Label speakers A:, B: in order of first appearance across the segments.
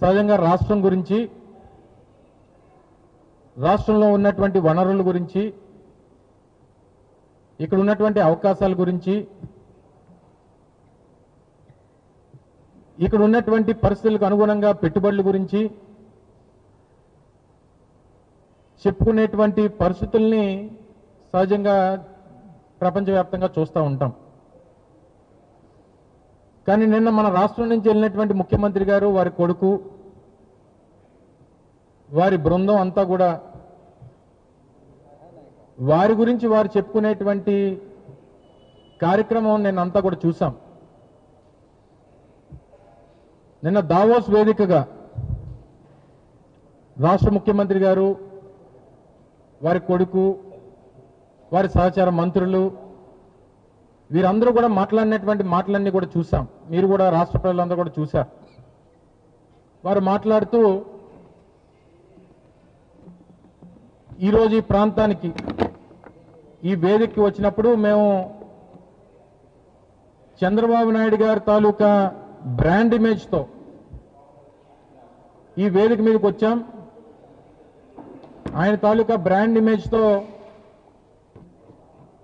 A: సహజంగా రాష్ట్రం గురించి రాష్ట్రంలో ఉన్నటువంటి వనరుల గురించి ఇక్కడ ఉన్నటువంటి అవకాశాల గురించి ఇక్కడ ఉన్నటువంటి పరిస్థితులకు అనుగుణంగా పెట్టుబడుల గురించి చెప్పుకునేటువంటి పరిస్థితుల్ని సహజంగా ప్రపంచవ్యాప్తంగా చూస్తూ ఉంటాం. కానీ నిన్న మన రాష్ట్రం నుంచి వెళ్ళినటువంటి ముఖ్యమంత్రి గారు వారి కొడుకు వారి బృందం అంతా కూడా వారి గురించి వారు చెప్పుకునేటువంటి కార్యక్రమం నేను అంతా కూడా చూసాం నిన్న దావోస్ వేదికగా రాష్ట్ర ముఖ్యమంత్రి గారు వారి కొడుకు వారి సహచార మంత్రులు వీరందరూ కూడా మాట్లాడినటువంటి మాటలన్నీ కూడా చూసాం. మీరు కూడా రాష్ట్ర ప్రజలందరూ కూడా చూశారు. వారు మాట్లాడుతూ ఈరోజు ఈ ప్రాంతానికి ఈ వేదికకి వచ్చినప్పుడు మేము చంద్రబాబు నాయుడు గారి తాలూకా బ్రాండ్ ఇమేజ్తో ఈ వేదిక మీదకి వచ్చాం. ఆయన తాలూకా బ్రాండ్ ఇమేజ్తో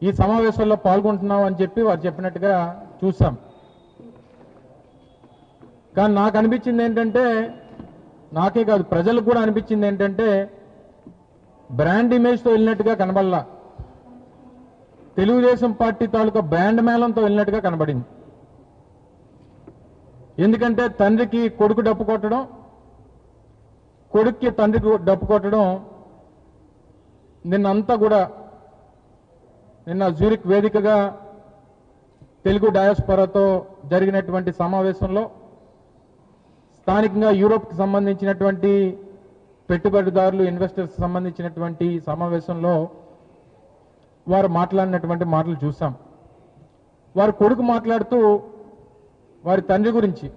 A: ఈ సమావేశంలో పాల్గొంటున్నాం అని చెప్పి వారు చెప్పినట్టుగా చూసాం కానీ నాకు అనిపించింది ఏంటంటే నాకే కాదు ప్రజలకు కూడా అనిపించింది ఏంటంటే బ్రాండ్ ఇమేజ్తో వెళ్ళినట్టుగా కనబడలా. తెలుగుదేశం పార్టీ తాలూకా బ్రాండ్ మేళంతో వెళ్ళినట్టుగా కనబడింది. ఎందుకంటే తండ్రికి కొడుకు డప్పు కొట్టడం కొడుక్కి తండ్రికి డప్పు కొట్టడం నిన్నంతా కూడా నిన్న జ్యూరిక్ వేదికగా తెలుగు డయాస్పరాతో జరిగినటువంటి సమావేశంలో స్థానికంగా యూరోప్కి సంబంధించినటువంటి పెట్టుబడిదారులు ఇన్వెస్టర్స్ సంబంధించినటువంటి సమావేశంలో వారు మాట్లాడినటువంటి మాటలు చూసాం వారి కొడుకు మాట్లాడుతూ వారి తండ్రి గురించి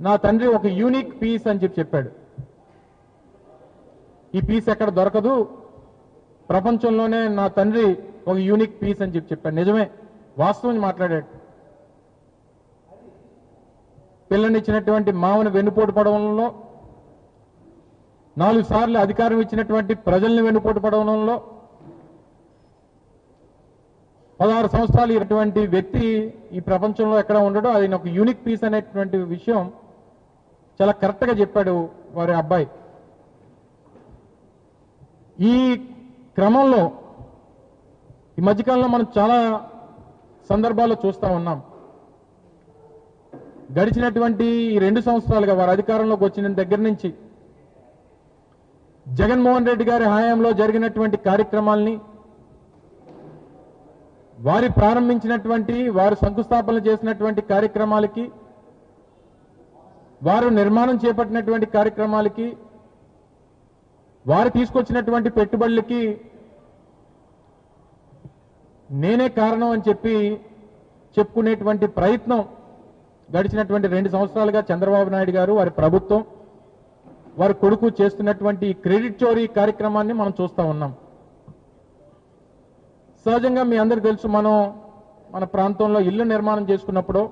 A: నా తండ్రి ఒక యూనిక్ పీస్ అని చెప్పి చెప్పాడు. ఈ పీస్ ఎక్కడ దొరకదు ప్రపంచంలోనే నా తండ్రి ఒక యూనిక్ పీస్ అని చెప్పి చెప్పాడు నిజమే వాస్తవం మాట్లాడాడు. పిల్లనిచ్చినటువంటి మామని వెన్నుపోటు పడవడంలో నాలుగు సార్లు అధికారం ఇచ్చినటువంటి ప్రజల్ని వెన్నుపోటు పడవడంలో పదహారు సంవత్సరాలు ఇటువంటి వ్యక్తి ఈ ప్రపంచంలో ఎక్కడ ఉండడం అది ఒక యూనిక్ పీస్ అనేటువంటి విషయం చాలా కరెక్ట్గా చెప్పాడు వారి అబ్బాయి. ఈ క్రమంలో ఈ మధ్యకాలంలో మనం చాలా సందర్భాల్లో చూస్తూ ఉన్నాం. గడిచినటువంటి ఈ రెండు సంవత్సరాలుగా వారు అధికారంలోకి వచ్చిన దగ్గర నుంచి జగన్మోహన్ రెడ్డి గారి హయాంలో జరిగినటువంటి కార్యక్రమాల్ని వారి ప్రారంభించినటువంటి వారు శంకుస్థాపన చేసినటువంటి కార్యక్రమాలకి వారు నిర్మాణం చేపట్టినటువంటి కార్యక్రమాలకి వారు తీసుకొచ్చినటువంటి పెట్టుబడులకి నేనే కారణం అని చెప్పి చెప్పుకునేటువంటి ప్రయత్నం గడిచినటువంటి రెండు సంవత్సరాలుగా చంద్రబాబు నాయుడు గారు వారి ప్రభుత్వం వారి కొడుకు చేస్తున్నటువంటి క్రెడిట్ చోరీ కార్యక్రమాన్ని మనం చూస్తూ ఉన్నాం. సహజంగా మీ అందరికి తెలుసు మనం మన ప్రాంతంలో ఇల్లు నిర్మాణం చేసుకున్నప్పుడు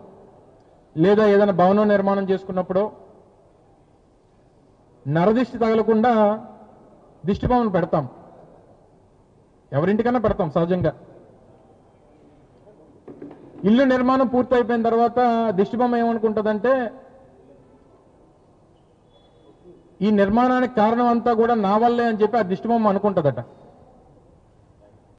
A: లేదా ఏదైనా భవనం నిర్మాణం చేసుకున్నప్పుడు నరదిష్టి తగలకుండా దిష్టిబొమ్మను పెడతాం. ఎవరింటికన్నా పెడతాం సహజంగా. ఇల్లు నిర్మాణం పూర్తయిపోయిన తర్వాత దిష్టి బొమ్మ ఏమనుకుంటుందంటే ఈ నిర్మాణానికి కారణం అంతా కూడా నా వల్లే అని చెప్పి ఆ దిష్టి బొమ్మ అనుకుంటుందట.